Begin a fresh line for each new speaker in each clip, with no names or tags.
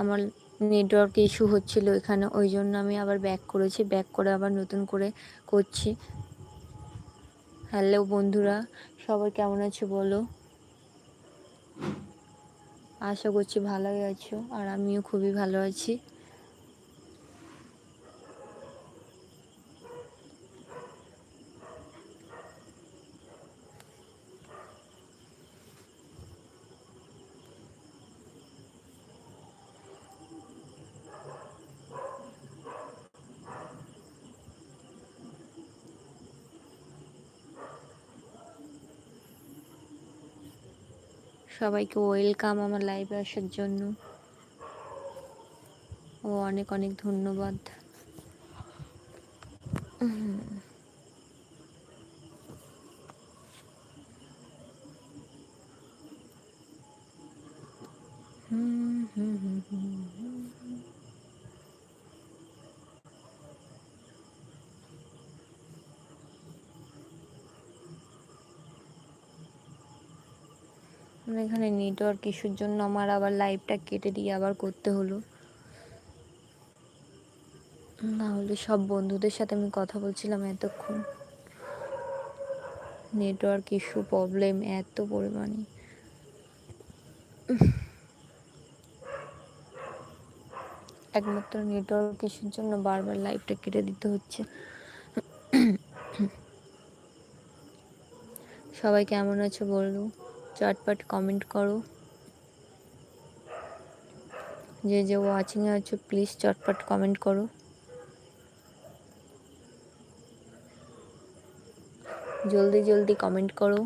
আমার network issue হচ্ছিল এখানে, ওই জন্য আমি আবার ব্যাক করেছি ব্যাক করে আবার নতুন করে করছি। হ্যালো বন্ধুরা, সবাই কেমন আছো বলো? আশা করছি ভালোই আছো, আর আমিও খুবই ভালো আছি। সবাইকে ওয়েলকাম আমার লাইভে আসার জন্য। ও অনেক অনেক ধন্যবাদ। হুম হুম হুম হুম মানে এখানে নেটওয়ার্ক ইস্যুর জন্য আমার আবার লাইভটা কেটে দিয়ে আবার করতে হলো। না হলে সব বন্ধুদের সাথে আমি কথা বলছিলাম এতক্ষণ। নেটওয়ার্ক ইস্যু প্রবলেম এত পরিমাণে। একমাত্র নেটওয়ার্ক ইস্যুর জন্য বারবার লাইভটা কেটে দিতে হচ্ছে। সবাই কেমন আছো বলো চটপট কমেন্ট করো। যে যে ওয়াচিংয়ে আছো প্লিজ চটপট কমেন্ট করো। জলদি জলদি কমেন্ট করো।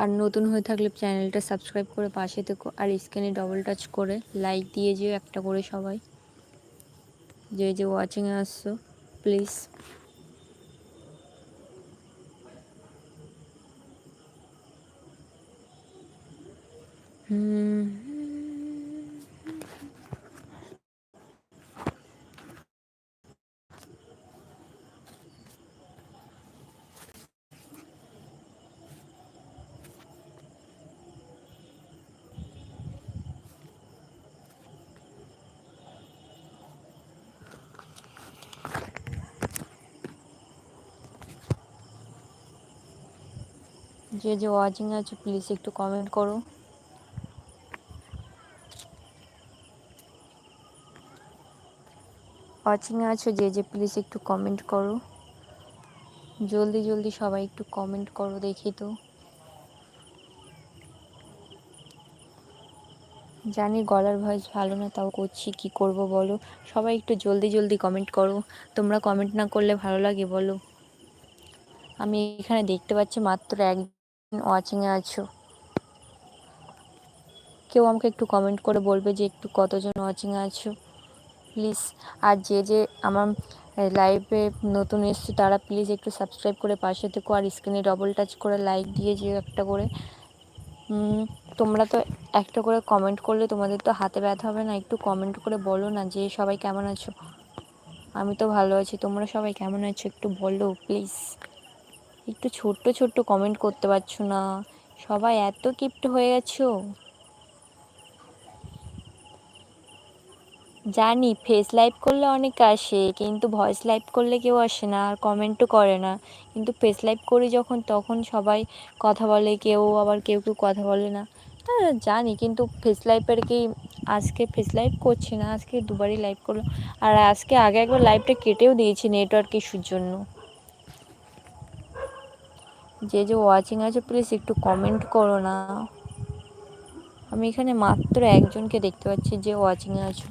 আর নতুন হয়ে থাকলে চ্যানেলটা সাবস্ক্রাইব করে পাশে থেকো, আর স্ক্রিনে ডবল টাচ করে লাইক দিয়ে যেও একটা করে সবাই। যে যে ওয়াচিংয়ে আসছো প্লিজ যে যে ওয়াচিং আছে প্লিজ একটু কমেন্ট করো। ওয়াচিং আছো, যে যে প্লিজ একটু কমেন্ট করো। জলদি জলদি সবাই একটু কমেন্ট করো, দেখি তো। জানি গলার ভয়েস ভালো না, তাও করছি, কি করব বলো? সবাই একটু জলদি জলদি কমেন্ট করো। তোমরা কমেন্ট না করলে ভালো লাগে, বলো। আমি এখানে দেখতে পাচ্ছি মাত্র একজন ওয়াচিংয়ে আছো। কেউ আমাকে একটু কমেন্ট করে বলবে যে, একটু কতজন ওয়াচিংয়ে আছো। প্লিজ আর যে যে আমার লাইভে নতুন এসছে, তারা প্লিজ একটু সাবস্ক্রাইব করে পাশে থেকো, আর স্ক্রিনে ডবল টাচ করে লাইক দিয়ে যে একটা করে। তোমরা তো একটা করে কমেন্ট করলে তোমাদের তো হাতে ব্যথা হবে না, একটু কমেন্ট করে বলো না যে, সবাই কেমন আছো? আমি তো ভালো আছি, তোমরা সবাই কেমন আছো? একটু বলো প্লিজ একটু ছোট্ট ছোট্ট কমেন্ট করতে পারছ না। সবাই এত কিপ্ট হয়ে গেছো। জানি ফেস লাইভ করলে অনেক আসে, কিন্তু ভয়েস লাইভ করলে কেউ আসে না, আর কমেন্টও করে না। কিন্তু ফেস লাইভ করি যখন, তখন সবাই কথা বলে, কেউ আবার কেউ কেউ কথা বলে না। হ্যাঁ জানি, কিন্তু ফেস লাইভের কি আজকে ফেস লাইভ করছি না, আজকে দুবারই লাইভ করল আর আজকে আগে একবার লাইভটা কেটেও দিয়েছি নেটওয়ার্ক ইস্যুর জন্য। যে যে ওয়াচিং আছে প্লিজ একটু কমেন্ট করো না। আমি এখানে মাত্র একজনকে দেখতে পাচ্ছি যে ওয়াচিংয়ে আছো।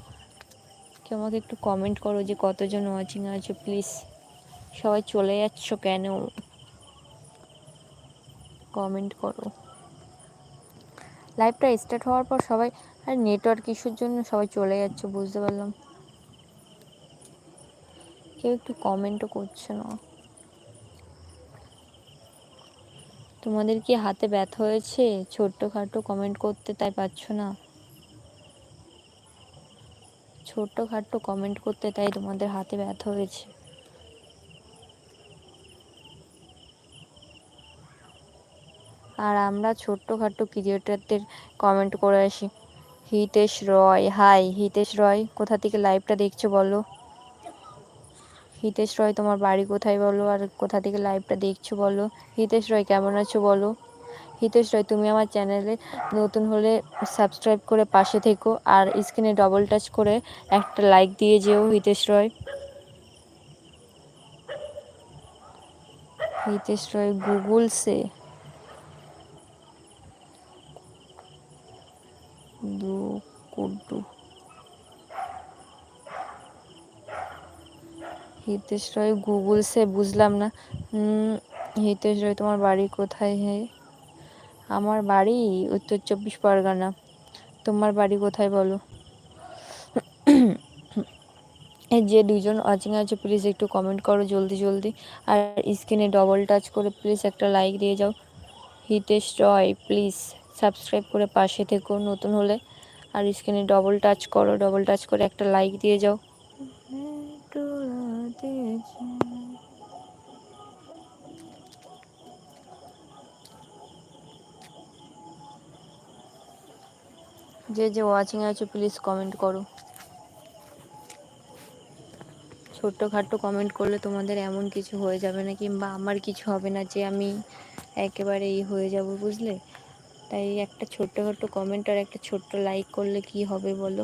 আমাকে একটু কমেন্ট করো যে কতজন ওয়াচিং আছে প্লিজ সবাই চলে যাচ্ছ কেন? কমেন্ট করো। লাইভটা স্টার্ট হওয়ার পর সবাই, আর নেটওয়ার্ক ইস্যুর জন্য সবাই চলে যাচ্ছে, বুঝতে পারলাম। কেউ একটু কমেন্টও করছে না। তোমাদের কি হাতে ব্যথা হয়েছে? ছোট্টখাটো কমেন্ট করতে তাই পাচ্ছ না? ছোট্টখাট্টো কমেন্ট করতে, তাই তোমাদের হাতে ব্যথা হয়েছে। আর আমরা ছোট্টখাট্টো ক্রিয়েটারদের কমেন্ট করে আসি। হিতেশ রয় হাই হিতেশ রয়, কোথা থেকে লাইভটা দেখছ বলো? হিতেশ রয়, তোমার বাড়ি কোথায় বলো? আর কোথা থেকে লাইভটা দেখছ বলো? হিতেশ রয়, কেমন আছো বলো? হিতেশ রয়, তুমি আমার চ্যানেলে নতুন হলে সাবস্ক্রাইব করে পাশে থেকো আর স্ক্রিনে ডবল টাচ করে একটা লাইক দিয়ে যেও হিতেশ রয়। হিতেশ রয় গুগল সে। হিতেশ রয় গুগল সে, বুঝলাম না। হিতেশ রয়, তোমার বাড়ি কোথায় হে? আমার বাড়ি উত্তর চব্বিশ পরগনা। তোমার বাড়ি কোথায় বলো? যে দুজন ওয়াচিং আছে প্লিজ একটু কমেন্ট করো জলদি জলদি। আর স্ক্রিনে ডবল টাচ করে প্লিজ একটা লাইক দিয়ে যাও। হিতেশ রয় প্লিজ সাবস্ক্রাইব করে পাশে থেকো নতুন হলে। আর স্ক্রিনে ডবল টাচ করো ডবল টাচ করে একটা লাইক দিয়ে যাও। যে যে ওয়াচিং আছে প্লিজ কমেন্ট করো। ছোট্টখাট্টো কমেন্ট করলে তোমাদের এমন কিছু হয়ে যাবে না, কিংবা আমার কিছু হবে না যে আমি একেবারে ই হয়ে যাব, বুঝলে? তাই একটা ছোট্টখাট্টো কমেন্ট আর একটা ছোট্ট লাইক করলে কি হবে বলো?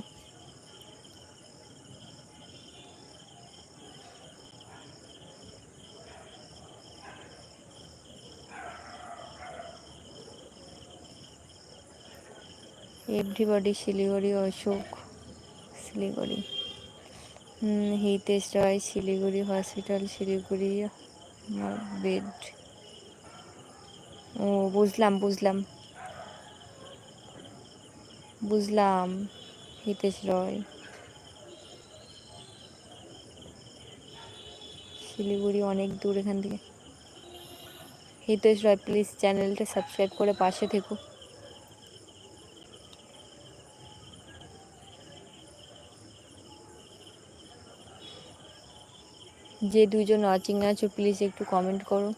Everybody Siliguri Ashok Siliguri. Hitesh Ray Siliguri hospital, Siliguri bed. ও, বুঝলাম বুঝলাম। বুঝলাম হিতেশ রয় শিলিগুড়ি অনেক দূর এখান থেকে। হিতেশ রয় প্লিজ চ্যানেলটা সাবস্ক্রাইব করে পাশে থেকো। যে দুজন ওয়াচিং আছো প্লিজ একটু কমেন্ট করো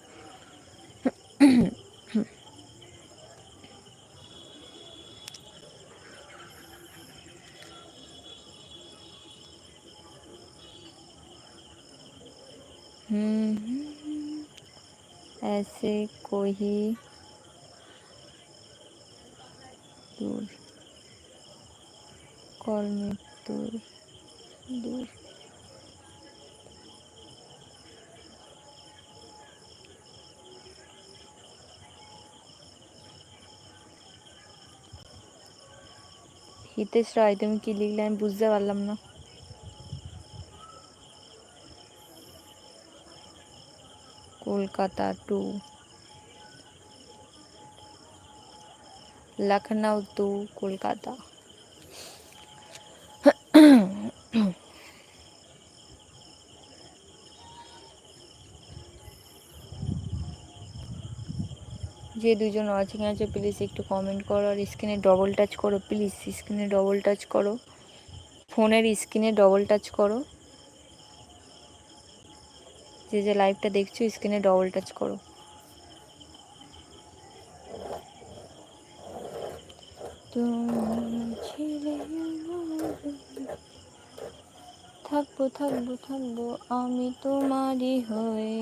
ऐसे कोई হিতেশ রায় তুমি কি লিখলে আমি বুঝতে পারলাম না কলকাতা টু লখনউ টু কলকাতা যে দুজন ওয়াচিং আছে প্লিজ একটু কমেন্ট করো। আর স্ক্রিনে ডবল টাচ করো প্লিজ স্ক্রিনে ডবল টাচ করো। ফোনের স্ক্রিনে ডবল টাচ করো। যে যে লাইভটা দেখছ স্ক্রিনে ডবল টাচ করো। থাকব থাকব থাকব, আমি তোমারই হয়ে।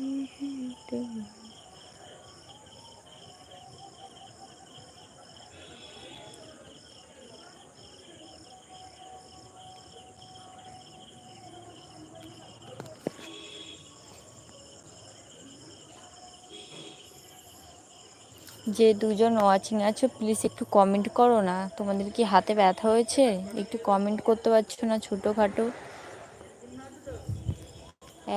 যে দুজন ওয়াচিং আছো প্লিজ একটু কমেন্ট করো না। তোমাদের কি হাতে ব্যথা হয়েছে? একটু কমেন্ট করতে পারছ না ছোটোখাটো?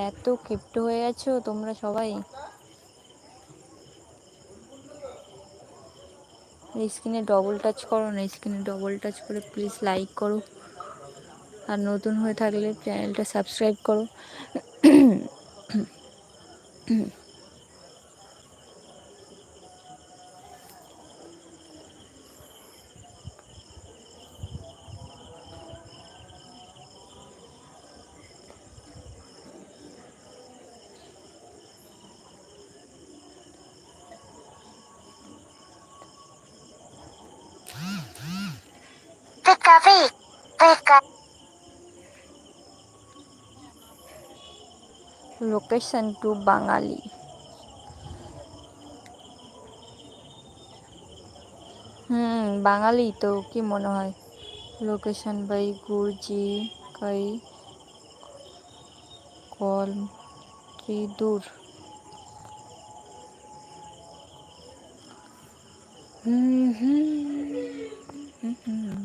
এত ক্ষিপ্ত হয়ে গেছো তোমরা সবাই। স্ক্রিনে ডবল টাচ করো না স্ক্রিনে ডবল টাচ করে প্লিজ লাইক করো। আর নতুন হয়ে থাকলে চ্যানেলটা সাবস্ক্রাইব করো।
Pika Pig. Pika.
Location to বাঙালি হুম বাঙালি তো কি মনে হয় লোকেশন বাই গুরজি কাই কল দূর হুম হুম হুম হুম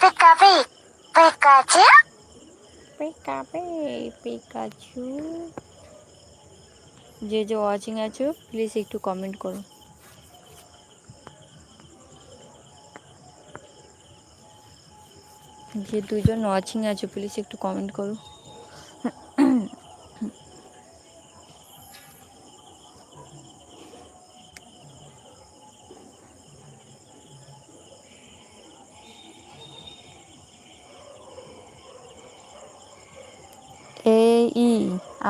Pika Pikachu.
Pikachu. Pikachu. যে যে ওয়াচিং আছো প্লিজ একটু কমেন্ট করো যে দুজন ওয়াচিং আছো প্লিজ একটু কমেন্ট করো এই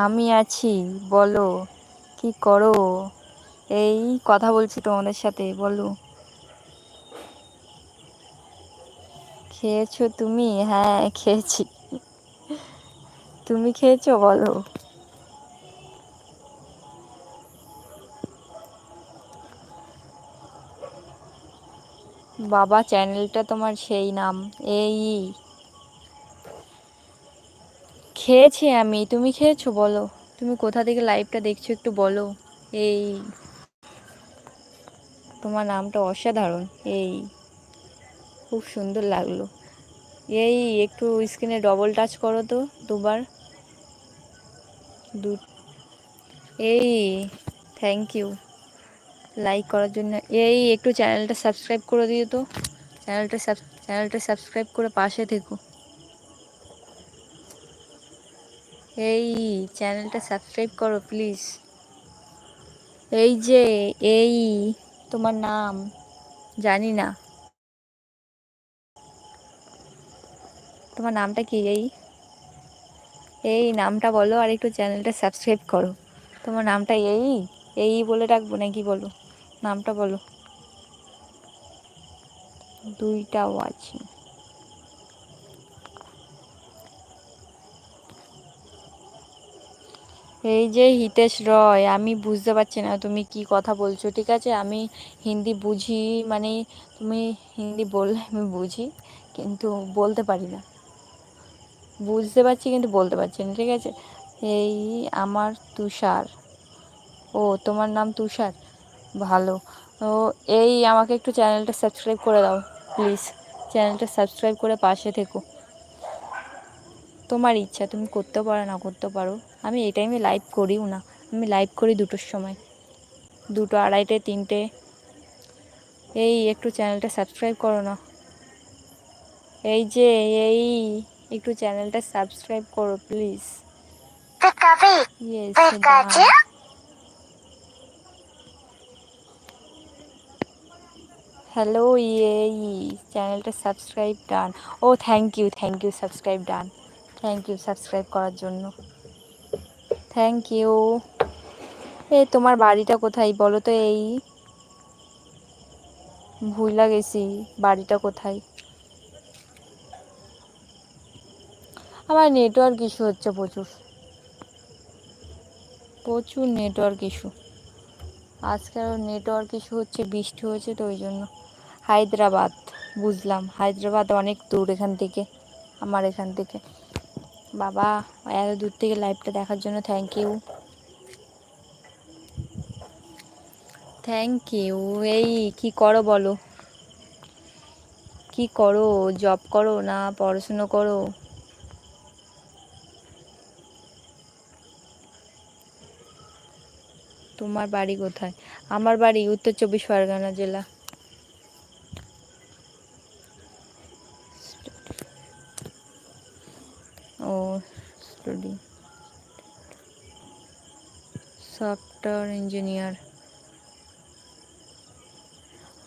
আমি আছি, বলো। কি করো? এই কথা বলছি তোমাদের সাথে, বলো। খেয়েছো তুমি? হ্যাঁ খেয়েছি। তুমি খেয়েছো, বলো। বাবা, চ্যানেলটা তোমার সেই নাম এই খেয়েছি আমি, তুমি খেয়েছো বলো। তুমি কোথা থেকে লাইভটা দেখছ একটু বলো। এই, তোমার নামটা অসাধারণ, এই, খুব সুন্দর লাগল। এই, একটু স্ক্রিনে ডবল টাচ করো তো, দুবার। দু, এই থ্যাংক ইউ লাইক করার জন্য, এই, একটু চ্যানেলটা সাবস্ক্রাইব করে দিও তো। চ্যানেলটা সাব চ্যানেলটা সাবস্ক্রাইব করে পাশে থেকো। এই, চ্যানেলটা সাবস্ক্রাইব করো, প্লিজ। এই যে, এই, তোমার নাম, জানি না। তোমার নামটা কি, এই? এই, নামটা বলো আর একটু চ্যানেলটা সাবস্ক্রাইব করো। তোমার নামটা এই এই বলে রাখব নাকি বলো? নামটা বলো। দুইটা ওয়াচিং। এই যে হিতেশ রয়, আমি বুঝতে পারছি না তুমি কি কথা বলছো, ঠিক আছে? আমি হিন্দি বুঝি মানে তুমি হিন্দি বললে আমি বুঝি, কিন্তু বলতে পারি না। বুঝতে পারছি, কিন্তু বলতে পারছি না, ঠিক আছে? এই আমার তুষার। ও, তোমার নাম তুষার? ভালো। ও, এই আমাকে একটু চ্যানেলটা সাবস্ক্রাইব করে দাও, প্লিজ। চ্যানেলটা সাবস্ক্রাইব করে পাশে থেকো। তোমার ইচ্ছা তুমি করতে পারো না করতে পারো। আমি এই টাইমে লাইভ করিও না। আমি লাইভ করি দুটোর সময়। দুটো আড়াইটে তিনটে। এই একটু চ্যানেলটা সাবস্ক্রাইব করো না। এই যে এই একটু চ্যানেলটা সাবস্ক্রাইব করো প্লিজ. হ্যালো এই চ্যানেলটা subscribe done O thank you thank you subscribe done thank you subscribe করার জন্য। থ্যাংক ইউ এই তোমার বাড়িটা কোথায় বলো তো এই? ভুইলা গেছি, বাড়িটা কোথায়? আমার নেটওয়ার্ক ইস্যু হচ্ছে প্রচুর। প্রচুর নেটওয়ার্ক ইস্যু আজকাল নেটওয়ার্ক ইস্যু হচ্ছে, বৃষ্টি হয়েছে তো ওই জন্য। হায়দ্রাবাদ, বুঝলাম। হায়দ্রাবাদ অনেক দূর এখান থেকে, আমার এখান থেকে। বাবা, এত দূর থেকে লাইভটা দেখার জন্য থ্যাংক ইউ থ্যাংক ইউ এই, কি করো বলো? কি করো? জব করো না? পড়াশুনো করো? তোমার বাড়ি কোথায়? আমার বাড়ি উত্তর চব্বিশ পরগনা জেলা। সফটওয়্যার ইঞ্জিনিয়ার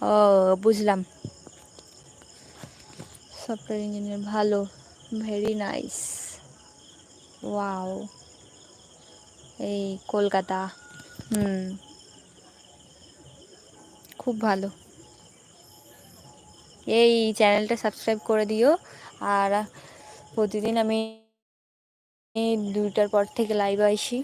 ও, বুঝলাম। সফটওয়্যার ইঞ্জিনিয়ার ভালো ভেরি নাইস ওয়াও এই কলকাতা, হুম। খুব ভালো। এই চ্যানেলটা সাবস্ক্রাইব করে দিও। আর প্রতিদিন আমি দুইটার পর থেকে লাইভ আসি।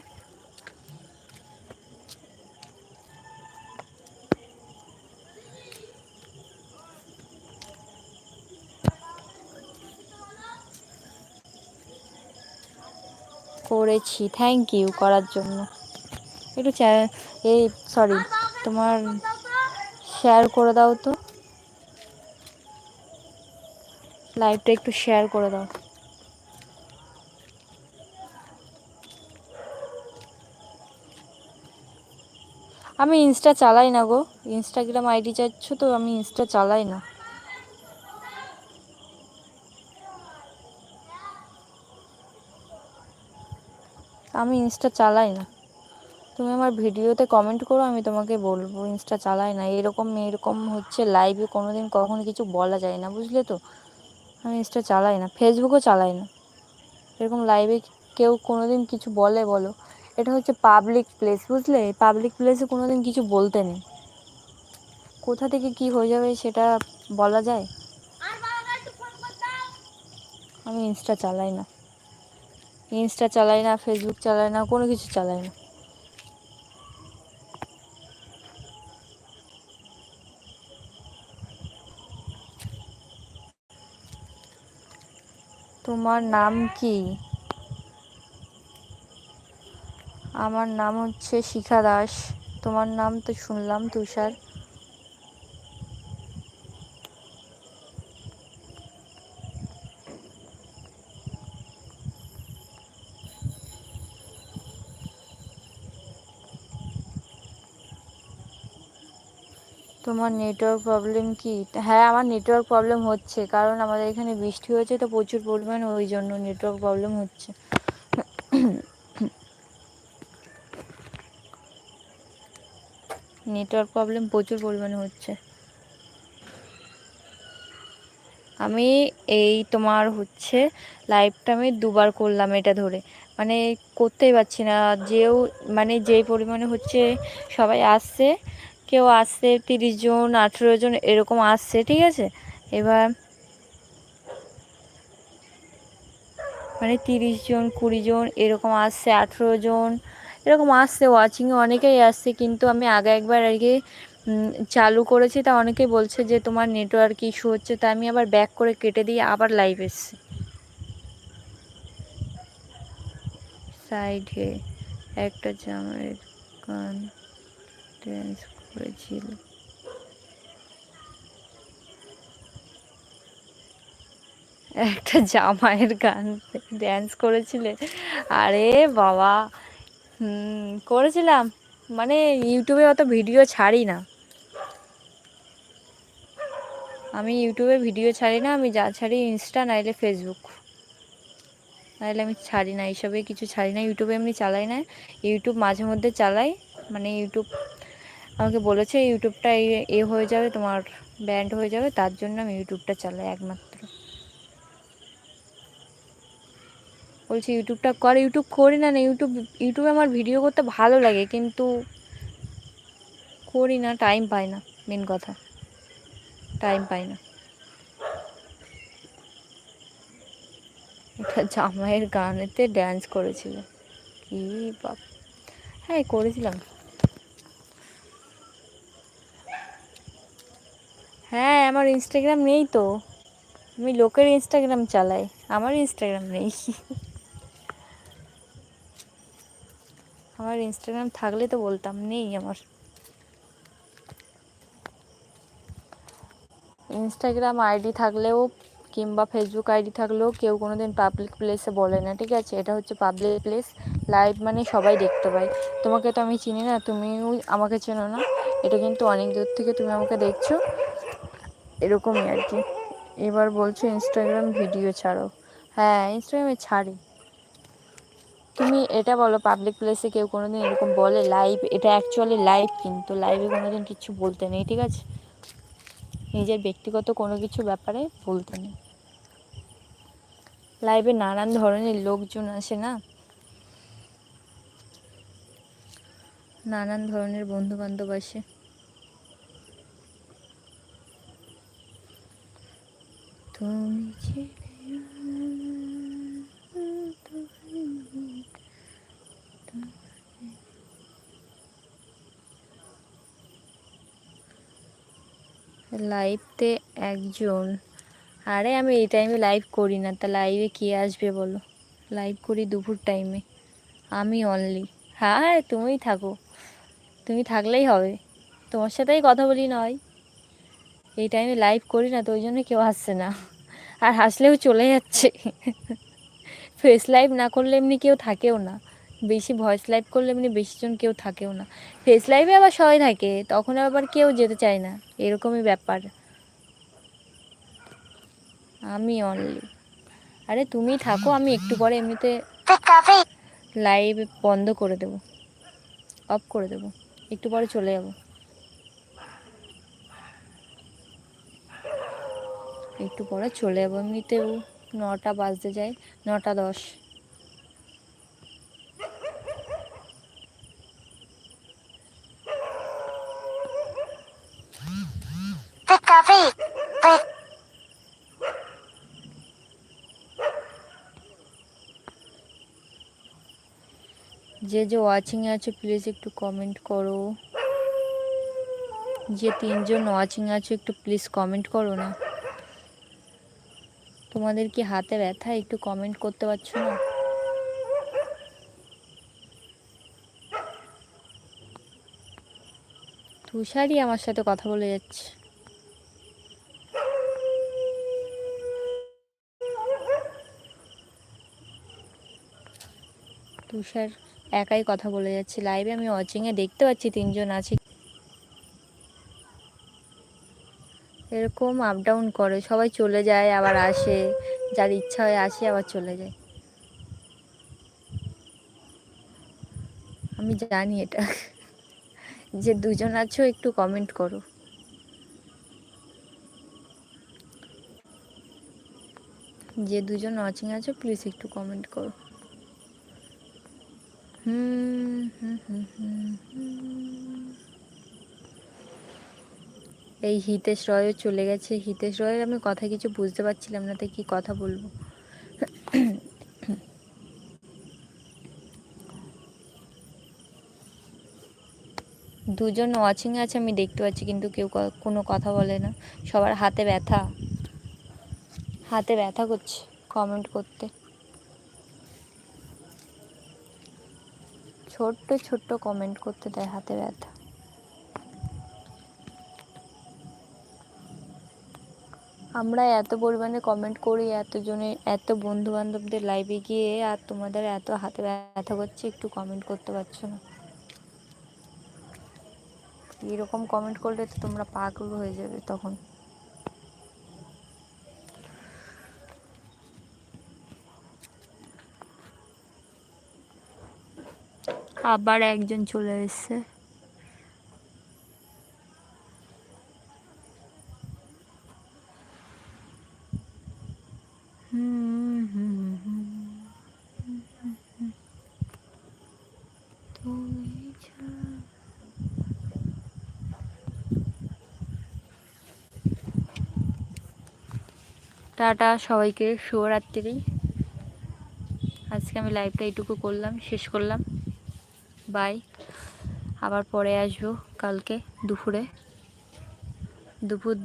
করেছি। থ্যাংক ইউ করার জন্য। একটু এই সরি তোমার শেয়ার করে দাও তো। লাইভটা একটু শেয়ার করে দাও। আমি ইনস্টা চালাই না গো। ইনস্টাগ্রাম আইডি চাচ্ছ তো, আমি ইনস্টা চালাই না। আমি ইনস্টা চালাই না। তুমি আমার ভিডিওতে কমেন্ট করো, আমি তোমাকে বলব ইনস্টা চালাই না। এরকম এরকম হচ্ছে লাইভে কোনো দিন কখনো কিছু বলা যায় না, বুঝলে তো? আমি ইনস্টা চালাই না ফেসবুকও চালাই না। এরকম লাইভে কেউ কোনো দিন কিছু বলে বলো। এটা হচ্ছে পাবলিক প্লেস বুঝলে? পাবলিক প্লেসে কোনো দিন কিছু বলতে নেই। কোথা থেকে কি হয়ে যাবে সেটা বলা যায়? আমি ইনস্টা চালাই না। ইনস্টা চালাই না ফেসবুক চালাই না, কোনো কিছু চালাই না। তোমার নাম কি? আমার নাম হচ্ছে শিখা দাস। তোমার নাম তো শুনলাম, তুষার। তোমার নেটওয়ার্ক প্রবলেম কি? হ্যাঁ আমার নেটওয়ার্ক প্রবলেম হচ্ছে। কারণ আমাদের এখানে বৃষ্টি হয়েছে তো প্রচুর পরিমাণে, ওই জন্য নেটওয়ার্ক প্রবলেম হচ্ছে। নেটওয়ার্ক প্রবলেম প্রচুর পরিমাণে হচ্ছে। আমি এই তোমার হচ্ছে লাইভটা আমি দুবার করলাম এটা ধরে। মানে করতেই পারছি না, যেও মানে যেই পরিমাণে হচ্ছে সবাই আসছে কেউ আসছে, তিরিশ জন, আঠেরো জন, এরকম আসছে, ঠিক আছে? এবার মানে তিরিশ জন, কুড়ি জন, এরকম আসছে, আঠেরো জন, এরকম আসছে ওয়াচিংয়ে অনেকেই আসছে, কিন্তু আমি আগে একবার আর কি চালু করেছি, তা অনেকেই বলছে যে তোমার নেটওয়ার্ক ইস্যু হচ্ছে, তা আমি আবার ব্যাক করে কেটে দিয়ে আবার লাইভ এসছি। সাইডে একটা গান ড্যান্স করেছিল। একটা জামাইয়ের গান ড্যান্স করেছিলে। আরে বাবা করেছিলাম। মানে ইউটিউবে অত ভিডিও ছাড়ি না। আমি ইউটিউবে ভিডিও ছাড়ি না, আমি যা ছাড়ি ইনস্টা নাইলে ফেসবুক নাহলে আমি ছাড়ি না, এইসবে কিছু ছাড়ি না। ইউটিউবে এমনি চালাই না ইউটিউব মাঝে মধ্যে চালাই। মানে ইউটিউব আমাকে বলেছে ইউটিউবটা এ হয়ে যাবে, তোমার ব্যান্ড হয়ে যাবে, তার জন্য আমি ইউটিউবটা চালাই একমাত্র। বলছি, ইউটিউবটা কর, ইউটিউব করি না না, ইউটিউব, ইউটিউবে আমার ভিডিও করতে ভালো লাগে, কিন্তু করি না টাইম পাই না মেন কথা। টাইম পাই না। এটা জামাইয়ের গানেতে ড্যান্স করেছিল। কি বাপ। হ্যাঁ করেছিলাম। হ্যাঁ আমার ইনস্টাগ্রাম নেই তো। আমি লোকের ইনস্টাগ্রাম চালাই, আমার ইনস্টাগ্রাম নেই। আমার ইনস্টাগ্রাম থাকলে তো বলতাম, নেই আমার। ইনস্টাগ্রাম আইডি থাকলেও কিংবা ফেসবুক আইডি থাকলেও কেউ কোনো দিন পাবলিক প্লেসে বলে না, ঠিক আছে? এটা হচ্ছে পাবলিক প্লেস লাইভ মানে সবাই দেখতে পায়। তোমাকে তো আমি চিনি না, তুমিও আমাকে চেনো না। এটা কিন্তু অনেক দূর থেকে তুমি আমাকে দেখছ। এরকমই আর কি। এবার বলছো ইনস্টাগ্রাম ভিডিও ছাড়ো। হ্যাঁ ইনস্টাগ্রামে ছাড়ি। তুমি এটা বলো পাবলিক প্লেসে কেউ কোনো দিন এরকম বলে লাইভ এটা অ্যাকচুয়ালি লাইভ কিন্তু লাইভে কোনো দিন কিছু বলতে নেই, ঠিক আছে? নিজের ব্যক্তিগত কোনো কিছু ব্যাপারে বলতে নেই। লাইভে নানান ধরনের লোকজন আসে না? নানান ধরনের বন্ধু বান্ধব আসে। তুমি লাইভতে একজন। আরে আমি এই টাইমে লাইভ করি না, তা লাইভে কে আসবে বলো? লাইভ করি দুপুর টাইমে আমি অনলি হ্যাঁ তুমিই থাকো। তুমি থাকলেই হবে। তোমার সাথেই কথা বলি নয়। এই টাইমে লাইভ করি না, তো ওই জন্য কেউ আসছে না। আর হাসলেও চলে যাচ্ছে। ফেস লাইভ না করলে এমনি কেউ থাকেও না। বেশি ভয়েস লাইভ করলে এমনি বেশিজন কেউ থাকেও না। ফেস লাইভে আবার সবাই থাকে, তখন আবার কেউ যেতে চায় না। এরকমই ব্যাপার। আমি অনলি আরে তুমি থাকো, আমি একটু পরে এমনিতে লাইভ বন্ধ করে দেব। অফ করে দেব। একটু পরে চলে যাব। একটু পরে চলে যাব। এমনিতেও নটা বাজতে যায় নটা দশ. যে যে ওয়াচিংয়ে আছে প্লিজ একটু কমেন্ট করো। যে তিনজন ওয়াচিং আছে একটু প্লিজ কমেন্ট করো না। তোমাদের কি হাতে ব্যথা, একটু কমেন্ট করতে পারছ না? তুষারই আমার সাথে কথা বলে যাচ্ছে। তুষার একাই কথা বলে যাচ্ছে। লাইভে আমি ওয়াচিংয়ে দেখতে পাচ্ছি, তিনজন আছে। এরকম আপ ডাউন করে, সবাই চলে যায়, আবার আসে, যার ইচ্ছা হয় আসে, আবার চলে যায়। আমি জানি এটা। যে দুজন আছো, একটু কমেন্ট করো। যে দুজন ওয়াচিং আছো প্লিজ একটু কমেন্ট করো। হুম হুম হুম হুম। এই হিতেশ রয়ও চলে গেছে। হিতেশ রয়ের আমি কথা কিছু বুঝতে পারছিলাম না, তাই কি কথা বলব? দুজন ওয়াচিং আছে, আমি দেখতে পাচ্ছি, কিন্তু কেউ কোনো কথা বলে না। সবার হাতে ব্যথা। হাতে ব্যথা করছে কমেন্ট করতে। ছোট্ট ছোট্ট কমেন্ট করতে দেয় হাতে ব্যথা। আমরা এত পরিমাণে কমেন্ট করি, এতজনে, এত বন্ধু বান্ধবদের লাইভে গিয়ে, আর তোমাদের এত হাতে ব্যথা করছে, একটু কমেন্ট করতে পারছ না। এরকম কমেন্ট করলে তো তোমরা পাগল হয়ে যাবে তখন। আবার একজন চলে এসেছে। টাটা, সবাইকে শুভরাত্রি। আজকে আমি লাইভটা এইটুকু করলাম, শেষ করলাম। বাই আবার পরে আসব কালকে দুপুরে। দুপুর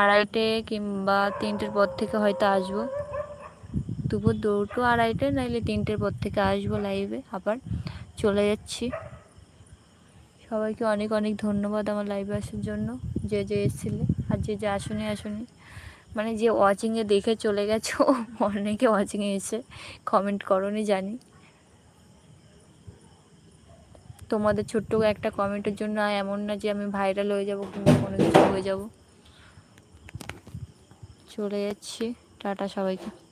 আড়াইটে কিংবা তিনটের পর থেকে হয়তো আসব। দুপুর দুটো আড়াইটে নাইলে তিনটের পর থেকে আসব লাইভে আবার চলে যাচ্ছি। সবাইকে অনেক অনেক ধন্যবাদ আমার লাইভে আসার জন্য। যে যে এসেছিলে আর যে যে আসুনি আসুনি। মানে যে ওয়াচিংয়ে দেখে চলে গেছো, অনেকে ওয়াচিংয়ে এসে কমেন্ট করনি জানি। তোমাদের ছোট্ট একটা কমেন্টের জন্য এমন না যে আমি ভাইরাল হয়ে যাব কিংবা কোনো কিছু হয়ে যাব। চলে যাচ্ছি। টাটা সবাইকে।